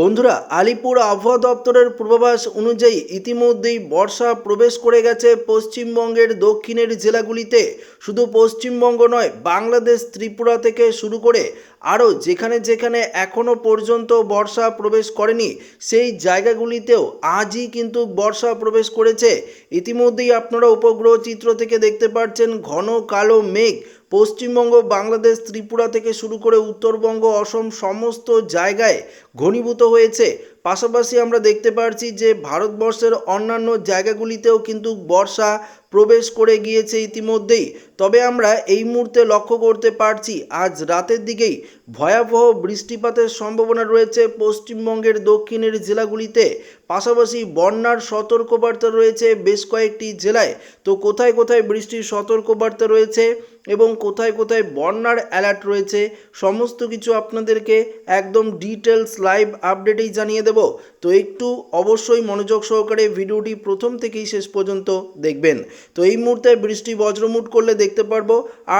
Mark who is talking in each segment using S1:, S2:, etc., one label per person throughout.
S1: বন্ধুরা, আলিপুর আবহাওয়া দপ্তরের পূর্বাভাস অনুযায়ী ইতিমধ্যেই বর্ষা প্রবেশ করে গেছে পশ্চিমবঙ্গের দক্ষিণের জেলাগুলিতে। শুধু পশ্চিমবঙ্গ নয়, বাংলাদেশ, ত্রিপুরা থেকে শুরু করে আরও যেখানে যেখানে এখনও পর্যন্ত বর্ষা প্রবেশ করেনি, সেই জায়গাগুলিতেও আজই কিন্তু বর্ষা প্রবেশ করেছে। ইতিমধ্যেই আপনারা উপগ্রহ চিত্র থেকে দেখতে পাচ্ছেন ঘন কালো মেঘ পশ্চিমবঙ্গ, বাংলাদেশ, ত্রিপুরা থেকে শুরু করে উত্তরবঙ্গ, অসম সমস্ত জায়গায় ঘনীভূত হয়েছে। পাশাপাশি আমরা দেখতে পারছি যে ভারতবর্ষের অন্যান্য জায়গাগুলিতেও কিন্তু বর্ষা প্রবেশ করে গিয়েছে ইতিমধ্যেই। তবে আমরা এই মুহূর্তে লক্ষ্য করতে পারছি, আজ রাতের দিকেই ভয়াবহ বৃষ্টিপাতের সম্ভাবনা রয়েছে পশ্চিমবঙ্গের দক্ষিণের জেলাগুলিতে। পাশাপাশি বন্যার সতর্কবার্তা রয়েছে বেশ কয়েকটি জেলায়। তো কোথায় কোথায় বৃষ্টির সতর্কবার্তা রয়েছে এবং কোথায় কোথায় বন্যার অ্যালার্ট রয়েছে, সমস্ত কিছু আপনাদেরকে একদম ডিটেলস লাইভ আপডেটেই জানিয়ে দেব। তো একটু অবশ্যই মনোযোগ সহকারে ভিডিওটি প্রথম থেকেই শেষ পর্যন্ত দেখবেন। তো এই মুহূর্তে বৃষ্টি বজ্রমুট করলে দেখতে পারব।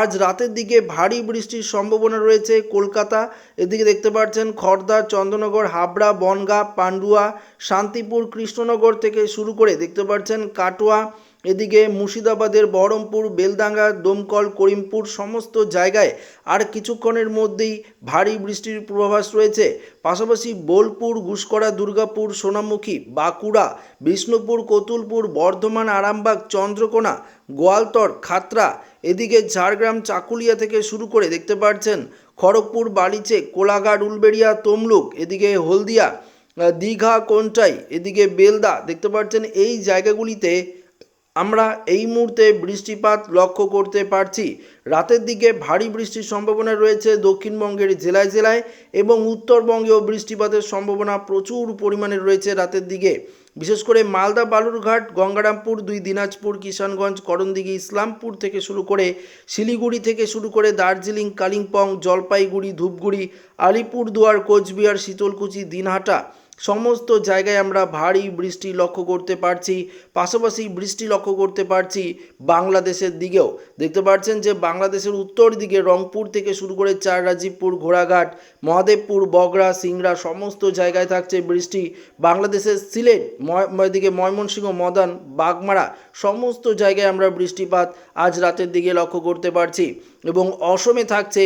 S1: আজ রাতের দিকে ভারী বৃষ্টির সম্ভাবনা রয়েছে কলকাতা। এদিকে দেখতে পাচ্ছেন খর্দা চন্দ্রনগর হাবড়া, বনগাঁ, পান্ডুয়া, শান্তিপুর, কৃষ্ণনগর থেকে শুরু করে দেখতে পাচ্ছেন কাটোয়া এদিকে মুর্শিদাবাদের বহরমপুর বেলদাঙ্গা দমকল, করিমপুর সমস্ত জায়গায় আর কিছুক্ষণের মধ্যেই ভারী বৃষ্টির পূর্বাভাস রয়েছে। পাশাপাশি বোলপুর ঘুষকরা দুর্গাপুর, সোনামুখী, বাঁকুড়া, বিষ্ণুপুর, কতুলপুর, বর্ধমান, আরামবাগ, চন্দ্রকোনা, গোয়ালতর, খাতরা, এদিকে ঝাড়গ্রাম, চাকুলিয়া থেকে শুরু করে দেখতে পাচ্ছেন খড়গপুর, বালিচে, কোলাঘাট, উলবেড়িয়া, তমলুক, এদিকে হলদিয়া, দীঘা, কোনটাই, এদিকে বেলদা, দেখতে পাচ্ছেন এই জায়গাগুলিতে আমরা এই মুহূর্তে বৃষ্টিপাত লক্ষ্য করতে পারছি। রাতের দিকে ভারী বৃষ্টির সম্ভাবনা রয়েছে দক্ষিণবঙ্গের জেলায় জেলায় এবং উত্তরবঙ্গেও বৃষ্টিপাতের সম্ভাবনা প্রচুর পরিমাণে রয়েছে রাতের দিকে। বিশেষ করে মালদা, বালুরঘাট, গঙ্গারামপুর, দুই দিনাজপুর, কিষানগঞ্জ, করণদিঘি, ইসলামপুর থেকে শুরু করে শিলিগুড়ি থেকে শুরু করে দার্জিলিং, কালিম্পং, জলপাইগুড়ি, ধূপগুড়ি, আলিপুরদুয়ার, কোচবিহার, শীতলকুচি, দিনহাটা সমস্ত জায়গায় আমরা ভারী বৃষ্টি লক্ষ্য করতে পারছি, পাশাপাশি বৃষ্টি লক্ষ্য করতে পারছি বাংলাদেশের দিকেও। দেখতে পাচ্ছেন যে বাংলাদেশের উত্তর দিকে রংপুর থেকে শুরু করে চার রাজীবপুর ঘোড়াঘাট, মহাদেবপুর, বগরা, সিংড়া সমস্ত জায়গায় থাকছে বৃষ্টি। বাংলাদেশের সিলেট এদিকে ময়মনসিংহ, মদন, বাগমারা সমস্ত জায়গায় আমরা বৃষ্টিপাত আজ রাতের দিকে লক্ষ্য করতে পারছি। এবং অসমে থাকছে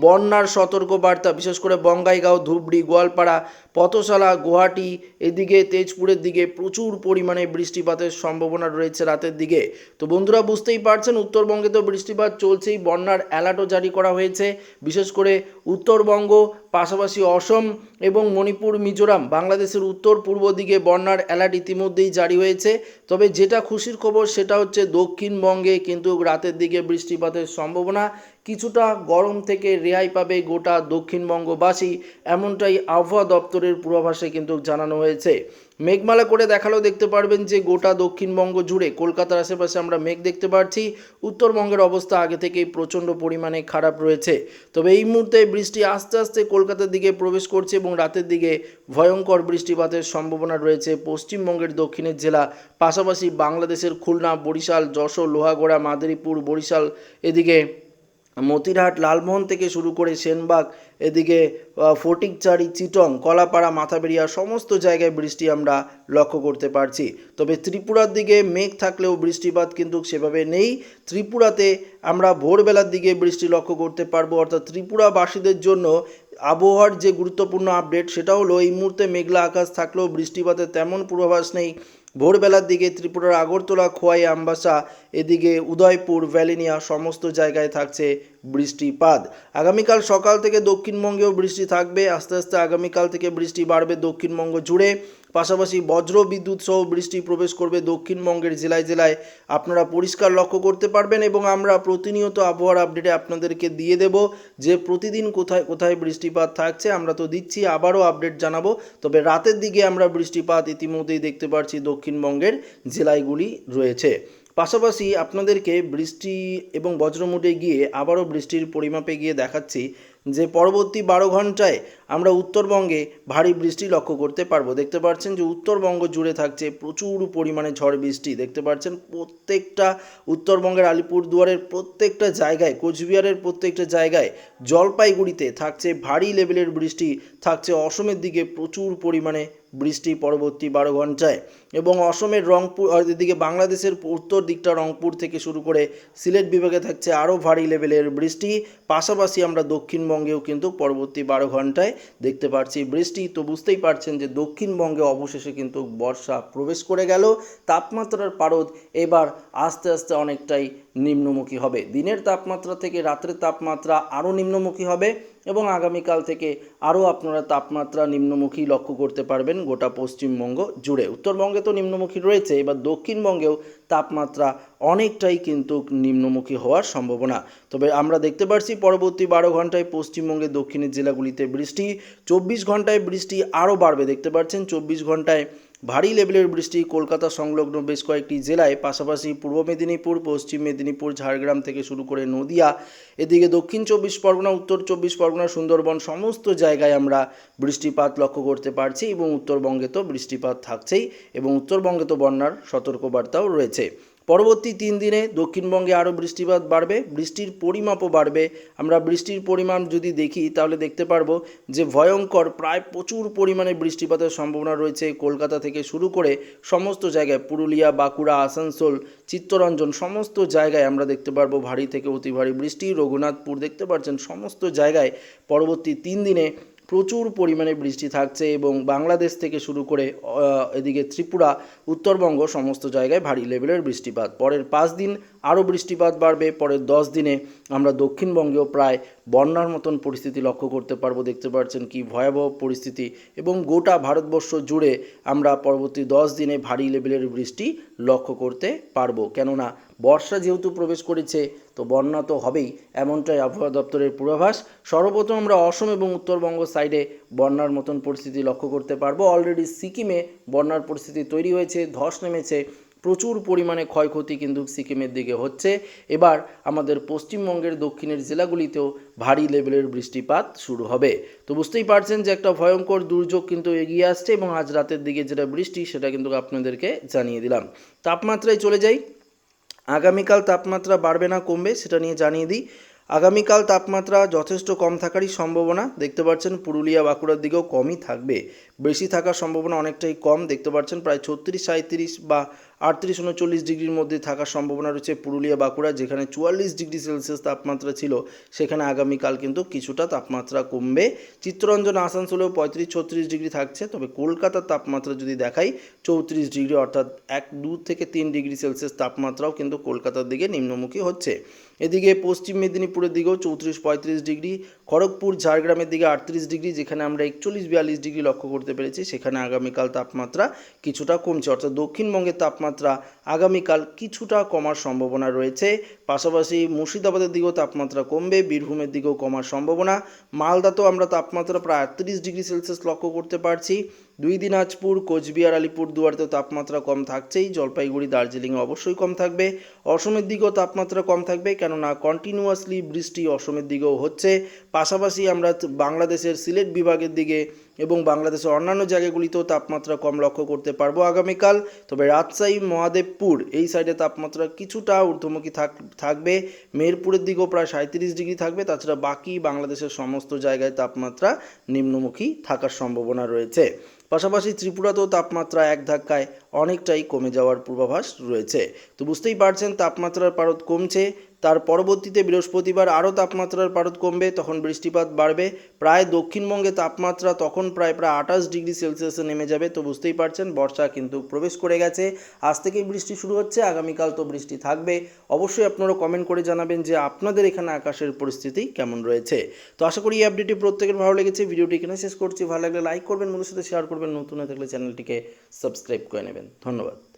S1: বন্যার সতর্কবার্তা, বিশেষ করে বঙ্গাইগাঁও, ধুবড়ি, গোয়ালপাড়া, পথশালা, গুয়াহাটি, এদিকে তেজপুরের দিকে প্রচুর পরিমাণে বৃষ্টিপাতের সম্ভাবনা রয়েছে রাতের দিকে। তো বন্ধুরা, বুঝতেই পারছেন, উত্তরবঙ্গে তো বৃষ্টিপাত চলছেই, বন্যার অ্যালার্টও জারি করা হয়েছে। বিশেষ করে উত্তরবঙ্গ পাশাপাশি অসম এবং মণিপুর, মিজোরাম, বাংলাদেশের উত্তর পূর্ব দিকে বন্যার অ্যালার্ট ইতিমধ্যেই জারি হয়েছে। তবে যেটা খুশির খবর, সেটা হচ্ছে দক্ষিণবঙ্গে কিন্তু রাতের দিকে বৃষ্টিপাতের সম্ভাবনা কিছুটা গরম থেকে রেহাই পাবে গোটা দক্ষিণবঙ্গবাসী, এমনটাই আবহাওয়া দপ্তরের পূর্বাভাসে কিন্তু জানানো হয়েছে। মেঘমালা করে দেখালেও দেখতে পারবেন যে গোটা দক্ষিণবঙ্গ জুড়ে কলকাতার আশেপাশে আমরা মেঘ দেখতে পাচ্ছি উত্তরবঙ্গের অবস্থা আগে থেকেই প্রচণ্ড পরিমাণে খারাপ রয়েছে। তবে এই মুহূর্তে বৃষ্টি আস্তে আস্তে কলকাতার দিকে প্রবেশ করছে এবং রাতের দিকে ভয়ঙ্কর বৃষ্টিপাতের সম্ভাবনা রয়েছে পশ্চিমবঙ্গের দক্ষিণের জেলা। পাশাপাশি বাংলাদেশের খুলনা, বরিশাল, যশোর, লোহাগড়া, মাদারীপুর, বরিশাল এদিকে মতিরহাট, লালমোহন থেকে শুরু করে সেনবাগ, এদিকে ফটিকচারি, চিটং, কলাপাড়া মাথাবেরিয়া সমস্ত জায়গায় বৃষ্টি আমরা লক্ষ্য করতে পারছি। তবে ত্রিপুরার দিকে মেঘ থাকলেও বৃষ্টিপাত কিন্তু সেভাবে নেই। ত্রিপুরাতে আমরা ভোরবেলার দিকে বৃষ্টি লক্ষ্য করতে পারব। অর্থাৎ ত্রিপুরাবাসীদের জন্য আবহাওয়ার যে গুরুত্বপূর্ণ আপডেট, সেটা হলো এই মুহূর্তে মেঘলা আকাশ থাকলেও বৃষ্টিপাতের তেমন পূর্বাভাস নেই। ভোরবেলার দিকে ত্রিপুরার আগরতলা, খোয়াই, আমবাসা, এদিকে উদয়পুর, ভ্যালিনিয়া সমস্ত জায়গায় থাকছে বৃষ্টিপাত। আগামীকাল সকাল থেকে দক্ষিণবঙ্গেও বৃষ্টি থাকবে। আস্তে আস্তে আগামীকাল থেকে বৃষ্টি বাড়বে দক্ষিণবঙ্গ জুড়ে। পাশাপাশি বজ্র বিদ্যুৎ সহ বৃষ্টি প্রবেশ করবে দক্ষিণবঙ্গের জেলায় জেলায়। আপনারা পরিষ্কার লক্ষ্য করতে পারবেন এবং আমরা প্রতিনিয়ত আবহাওয়ার আপডেটে আপনাদেরকে দিয়ে দেব যে প্রতিদিন কোথায় কোথায় বৃষ্টিপাত থাকছে। আমরা তো দিচ্ছি, আবারও আপডেট জানাব। তবে রাতের দিকে আমরা বৃষ্টিপাত ইতিমধ্যেই দেখতে পাচ্ছি দক্ষিণবঙ্গের জেলাগুলি রয়েছে। পাশাপাশি আপনাদেরকে বৃষ্টি এবং বজ্রমুটে গিয়ে আবারও বৃষ্টির পরিমাপে গিয়ে দেখাচ্ছি যে পরবর্তী বারো ঘন্টায় আমরা উত্তরবঙ্গে ভারী বৃষ্টি লক্ষ্য করতে পারব। দেখতে পাচ্ছেন যে উত্তরবঙ্গ জুড়ে থাকছে প্রচুর পরিমাণে ঝড় বৃষ্টি। দেখতে পাচ্ছেন প্রত্যেকটা উত্তরবঙ্গের আলিপুরদুয়ারের প্রত্যেকটা জায়গায়, কোচবিহারের প্রত্যেকটা জায়গায় জলপাইগুড়িতে থাকছে ভারী লেভেলের বৃষ্টি। থাকছে অসমের দিকে প্রচুর পরিমাণে বৃষ্টি পরবর্তী বারো ঘন্টায়। এবং অসমের রংপুর এদিকে বাংলাদেশের উত্তর দিকটা রংপুর থেকে শুরু করে সিলেট বিভাগে থাকছে আরও ভারী লেভেলের বৃষ্টি। পাশাপাশি আমরা দক্ষিণবঙ্গেও কিন্তু পরবর্তী বারো ঘন্টায় দেখতে পাচ্ছি বৃষ্টি। তো বুঝতেই পারছেন যে দক্ষিণবঙ্গে অবশেষে কিন্তু বর্ষা প্রবেশ করে গেল। তাপমাত্রার পারদ এবার আস্তে আস্তে অনেকটাই নিম্নমুখী হবে। দিনের তাপমাত্রা থেকে রাত্রের তাপমাত্রা আরও নিম্নমুখী হবে। এবং আগামীকাল থেকে আরও আপনারা তাপমাত্রা নিম্নমুখী লক্ষ্য করতে পারবেন গোটা পশ্চিমবঙ্গ জুড়ে। উত্তরবঙ্গে তো নিম্নমুখী রয়েছে, এবার দক্ষিণবঙ্গেও তাপমাত্রা অনেকটাই কিন্তু নিম্নমুখী হওয়ার সম্ভাবনা। তবে আমরা দেখতে পাচ্ছি পরবর্তী বারো ঘন্টায় পশ্চিমবঙ্গের দক্ষিণের জেলাগুলিতে বৃষ্টি, চব্বিশ ঘন্টায় বৃষ্টি আরও বাড়বে। দেখতে পাচ্ছেন চব্বিশ ঘন্টায় ভারী লেভেলের বৃষ্টি কলকাতা সংলগ্ন বেশ কয়েকটি জেলায়, পাশাপাশি পূর্ব মেদিনীপুর, পশ্চিম মেদিনীপুর, ঝাড়গ্রাম থেকে শুরু করে নদিয়া, এদিকে দক্ষিণ চব্বিশ পরগনা, উত্তর চব্বিশ পরগনা, সুন্দরবন সমস্ত জায়গায় আমরা বৃষ্টিপাত লক্ষ্য করতে পারছি এবং উত্তরবঙ্গে তো বৃষ্টিপাত থাকছেই এবং উত্তরবঙ্গে তো বন্যার সতর্কবার্তাও রয়েছে। পরবর্তী তিন দিনে দক্ষিণবঙ্গে আরও বৃষ্টিপাত বাড়বে, বৃষ্টির পরিমাপও বাড়বে। আমরা বৃষ্টির পরিমাণ যদি দেখি, তাহলে দেখতে পারব যে ভয়ঙ্কর প্রায় প্রচুর পরিমাণে বৃষ্টিপাতের সম্ভাবনা রয়েছে কলকাতা থেকে শুরু করে সমস্ত জায়গায়, পুরুলিয়া, বাঁকুড়া, আসানসোল, চিত্তরঞ্জন, সমস্ত জায়গায় আমরা দেখতে পারব ভারী থেকে অতি ভারী বৃষ্টি। রঘুনাথপুর দেখতে পাচ্ছেন সমস্ত জায়গায় পরবর্তী তিন দিনে প্রচুর পরিমাণে বৃষ্টি থাকছে এবং বাংলাদেশ থেকে শুরু করে এদিকে ত্রিপুরা, উত্তরবঙ্গ, সমস্ত জায়গায় ভারী লেভেলের বৃষ্টিপাত। পরের পাঁচ দিন আরও বৃষ্টিপাত বাড়বে। পরের দশ দিনে আমরা দক্ষিণবঙ্গেও প্রায় বন্যার মতন পরিস্থিতি লক্ষ্য করতে পারব। দেখতে পাচ্ছেন কি ভয়াবহ পরিস্থিতি এবং গোটা ভারতবর্ষ জুড়ে আমরা পরবর্তী দশ দিনে ভারী লেভেলের বৃষ্টি লক্ষ্য করতে পারব। কেননা বর্ষা যেহেতু প্রবেশ করেছে, তো বন্যা তো হবেই, এমনটাই আবহাওয়া দপ্তরের পূর্বাভাস। সর্বপ্রথম আমরা অসম এবং উত্তরবঙ্গ সাইডে বন্যার মতন পরিস্থিতি লক্ষ্য করতে পারব। অলরেডি সিকিমে বন্যার পরিস্থিতি তৈরি হয়েছে, ধস নেমেছে প্রচুর পরিমাণে ক্ষয়ক্ষতি কিন্তু সিকিমের দিকে হচ্ছে। এবার আমাদের পশ্চিমবঙ্গের দক্ষিণের জেলাগুলিতেও ভারী লেভেলের বৃষ্টিপাত শুরু হবে। তো বুঝতেই পারছেন যে একটা ভয়ঙ্কর দুর্যোগ কিন্তু এগিয়ে আসছে এবং আজ রাতের দিকে যেটা বৃষ্টি সেটা কিন্তু আপনাদেরকে জানিয়ে দিলাম। তাপমাত্রায় চলে যাই। আগামীকাল তাপমাত্রা বাড়বে না, কমবে সেটা নিয়ে জানিয়ে দিই। আগামীকাল তাপমাত্রা যথেষ্ট কম থাকারই সম্ভাবনা দেখতে পাচ্ছেন। পুরুলিয়া, বাঁকুড়ার দিকেও কমই থাকবে। বেশি থাকার সম্ভাবনা অনেকটাই কম দেখতে পাচ্ছেন। প্রায় ছত্রিশ সাঁত্রিশ বা আটত্রিশ উনচল্লিশ ডিগ্রির মধ্যে থাকার সম্ভাবনা রয়েছে পুরুলিয়া, বাঁকুড়া, যেখানে চুয়াল্লিশ ডিগ্রি সেলসিয়াস তাপমাত্রা ছিল। সেখানে আগামীকাল কিন্তু কিছুটা তাপমাত্রা কমবে। চিত্তরঞ্জন আসানসোলেও পঁয়ত্রিশ ছত্রিশ ডিগ্রি থাকছে। তবে কলকাতার তাপমাত্রা যদি দেখাই, চৌত্রিশ ডিগ্রি অর্থাৎ এক দু থেকে তিন ডিগ্রি সেলসিয়াস তাপমাত্রাও কিন্তু কলকাতার দিকে নিম্নমুখী হচ্ছে। এদিকে পশ্চিম মেদিনীপুরের দিকেও চৌত্রিশ পঁয়ত্রিশ ডিগ্রি, খড়গপুর, ঝাড়গ্রামের দিকে আটত্রিশ ডিগ্রি, যেখানে আমরা একচল্লিশ বিয়াল্লিশ ডিগ্রি লক্ষ্য করতে পেরেছি, সেখানে আগামীকাল তাপমাত্রা কিছুটা কমছে। অর্থাৎ দক্ষিণবঙ্গের তাপমাত্রা তাপমাত্রা আগামীকাল কিছুটা কমার সম্ভাবনা রয়েছে। পাশাপাশি মুর্শিদাবাদের দিকেও তাপমাত্রা কমবে, বীরভূমের দিকেও কমার সম্ভাবনা। মালদাতেও আমরা তাপমাত্রা প্রায় আটত্রিশ ডিগ্রি সেলসিয়াস লক্ষ্য করতে পারছি। দুই দিনাজপুর, কোচবিহার আলিপুর দুয়ারতেও তাপমাত্রা কম থাকছেই। জলপাইগুড়ি, দার্জিলিংয়ে অবশ্যই কম থাকবে। অসমের দিকেও তাপমাত্রা কম থাকবে, কেননা কন্টিনিউয়াসলি বৃষ্টি অসমের দিকেও হচ্ছে। পাশাপাশি আমরা বাংলাদেশের সিলেট বিভাগের দিকে এবং বাংলাদেশের অন্যান্য জায়গাগুলিতেও তাপমাত্রা কম লক্ষ্য করতে পারব আগামীকাল। তবে রাজশাহী, মহাদেবপুর এই সাইডে তাপমাত্রা কিছুটা ঊর্ধ্বমুখী থাক থাকবে। মেহেরপুরের দিকেও প্রায় সাঁত্রিশ ডিগ্রি থাকবে। তাছাড়া বাকি বাংলাদেশের সমস্ত জায়গায় তাপমাত্রা নিম্নমুখী থাকার সম্ভাবনা রয়েছে। পাশাপাশি ত্রিপুরাতেও তাপমাত্রা এক ধাক্কায় অনেকটাই কমে যাওয়ার পূর্বাভাস রয়েছে। তো বুঝতেই পারছেন, তাপমাত্রার পারদ কমছে। তার পরবর্তীতে বৃহস্পতিবার আরও তাপমাত্রার পারদ কমবে, তখন বৃষ্টিপাত বাড়বে। প্রায় দক্ষিণবঙ্গে তাপমাত্রা তখন প্রায় প্রায় আঠাশ ডিগ্রি সেলসিয়াসে নেমে যাবে, তো বুঝতেই পারছেন বর্ষা কিন্তু প্রবেশ করে গেছে। আজ থেকেই বৃষ্টি শুরু হচ্ছে, আগামীকাল তো বৃষ্টি থাকবে। অবশ্যই আপনারা কমেন্ট করে জানাবেন যে আপনাদের এখানে আকাশের পরিস্থিতি কেমন রয়েছে। তো আশা করি এই আপডেটটি প্রত্যেকের ভালো লেগেছে। ভিডিওটি এখানে শেষ করছি। ভালো লাগলে লাইক করবেন বন্ধুর সাথে শেয়ার করবেন। নতুন হয়ে থাকলে চ্যানেলটিকে সাবস্ক্রাইব করে নেবেন। ধন্যবাদ।